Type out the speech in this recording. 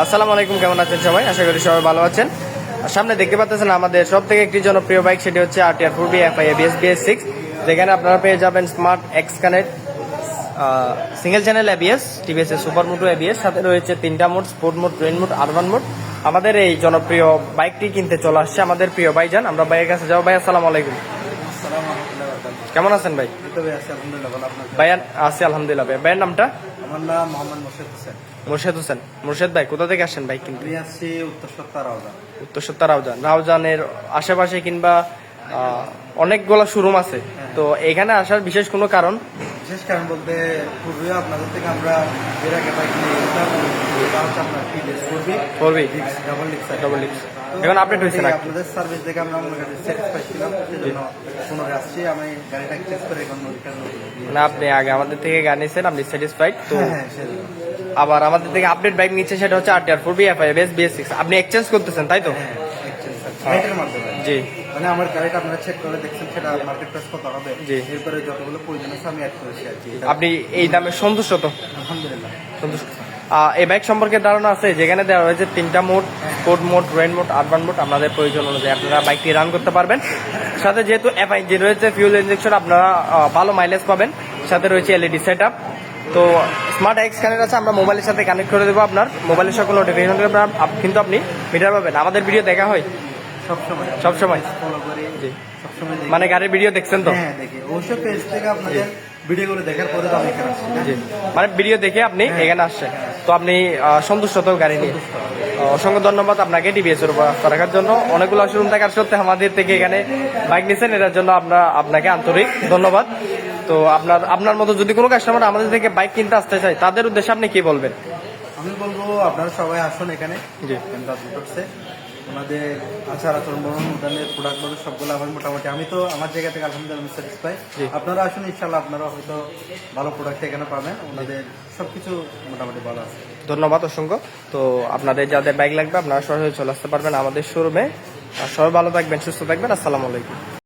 আসসালামু আলাইকুম কেমন আছেন সবাই? আশা করি সবাই ভালো আছেন। সামনে দেখতে পাচ্ছেন আমাদের সব থেকে একটি জনপ্রিয় বাইক সেটি হচ্ছে আর RTR four V FI ABS BS six যেখানে আপনারা পেয়ে যাবেন smart X connect single channel ABS TVS super moto ABS সাথে রয়েছে তিনটা mode sport mode rain mode urban mode আমাদের এই জনপ্রিয় বাইকটি কিনতে চলে আসছে আমাদের প্রিয় ভাইজান। আমরা ভাইয়ের কাছে যাব। ভাই আসসালামু আলাইকুম। কেমন আছেন ভাই? ভাইয়ান আছি আলহামদুলিল্লাহ ভাই ভাইয়ের নামটা? আমার নাম মোহাম্মদ মোর্শেদ হোসেন। মুর্শেদ হোসেন। মোর্শেদ ভাই কোথা থেকে আসেন বাইক কিনতে? আমি আসছি উত্তর সত্তা রাউজান। উত্তর সত্তা রাউজান। রাউজানের আশেপাশে কিংবা আহ, অনেকগুলো শোরুম আছে। তো এখানে আসার বিশেষ কোনো কারণ? বিশেষ কারণ বলতে পূর্বে আপনাদের থেকে আমরা এর আগে বাইক নিয়ে হচ্ছে আপনার টিভিএস করবি করবি ডাবল লিক্স ডবল লিক্স এখন আপডেট হয়েছে না আপনাদের সার্ভিস দেখে আমরা স্যাটিসফাই ছিলাম সেজন্য পুনরায় আসছি। আমি গাড়িটা চেক করে এখন রিটার্ন মানে আপনি আগে আমাদের থেকে গাড়ি নিয়েছেন আপনি স্যাটিসফাইড তো হ্যাঁ হ্যাঁ আবার আমাদের থেকে আপডেট বাইক নিচ্ছে সেটা হচ্ছে R TR four V F I base BS six আপনি এক্সচেঞ্জ করতেছেন তাই তো? হ্যাঁ জি। মানে আমার গাড়িটা আপনারা চেক করে দেখছেন সেটা মার্কেট প্রাইস কত হবে। জি। এরপরে যতগুলো প্রয়োজন আছে আমি অ্যাড করেছি আর আপনি এই দামে সন্তুষ্ট তো? আলহামদুলিল্লাহ। সন্তুষ্ট। এই বাইক সম্পর্কে ধারণা আছে যেখানে দেওয়া হয়েছে তিনটা mode sport mode rain mode urban mode আপনাদের প্রয়োজন অনুযায়ী আপনারা বাইকটি রান করতে পারবেন। সাথে যেহেতু এফআই যে রয়েছে ফিউল ইঞ্জেকশন আপনারা ভালো মাইলেজ পাবেন। সাথে রয়েছে এলইডি সেট আপ তো স্মার্ট এক্স কানেক্ট আছে আমরা মোবাইলের সাথে কানেক্ট করে দেবো আপনার। মোবাইলের সকল নোটিফিকেশন কিন্তু আপনি মিটার পাবেন। আমাদের ভিডিও দেখা হয়? সবসময়। সবসময়? ফলো করি। জি। মানে গাড়ির ভিডিও দেখছেন তো? হ্যাঁ দেখি। অবশ্য পেজ থেকে আপনাদের ভিডিওগুলো দেখার পরে তো আমি এখানে আসছি। জি। মানে ভিডিও দেখে আপনি এখানে আসছেন। তো আপনি সন্তুষ্ট তো গাড়ি নিয়ে। অসংখ্য ধন্যবাদ আপনাকে টিভিএস এর উপর আস্থা রাখার জন্য। অনেকগুলো শোরুম থাকার সত্ত্বে আমাদের থেকে এখানে বাইক নিয়েছেন এটার জন্য আমরা আপনাকে আন্তরিক ধন্যবাদ। তো আপনার আপনার মতো যদি কোনো কাস্টমার আমাদের থেকে বাইক কিনতে আসতে চায় তাদের উদ্দেশ্যে আপনি কি বলবেন? আমি বলব আপনারা সবাই আসুন এখানে। জি। ওনাদের আচার আচরণ বরণ ওনাদের প্রোডাক্ট বলুন সবগুলো আমার মোটামুটি। আমি তো আমার জায়গা থেকে আলহামদুলিল্লাহ স্যাটিসফাই আপনারা আসুন ইনশাল্লাহ আপনারা হয়তো ভালো প্রোডাক্ট এখানে পাবেন। ওনাদের সবকিছু মোটামুটি ভালো আছে। ধন্যবাদ অসংখ্য। তো আপনাদের যাদের ব্যাগ লাগবে আপনারা সরাসরি চলে আসতে পারবেন আমাদের শোরুমে আর সবাই ভালো থাকবেন সুস্থ থাকবেন। আসসালামু আলাইকুম।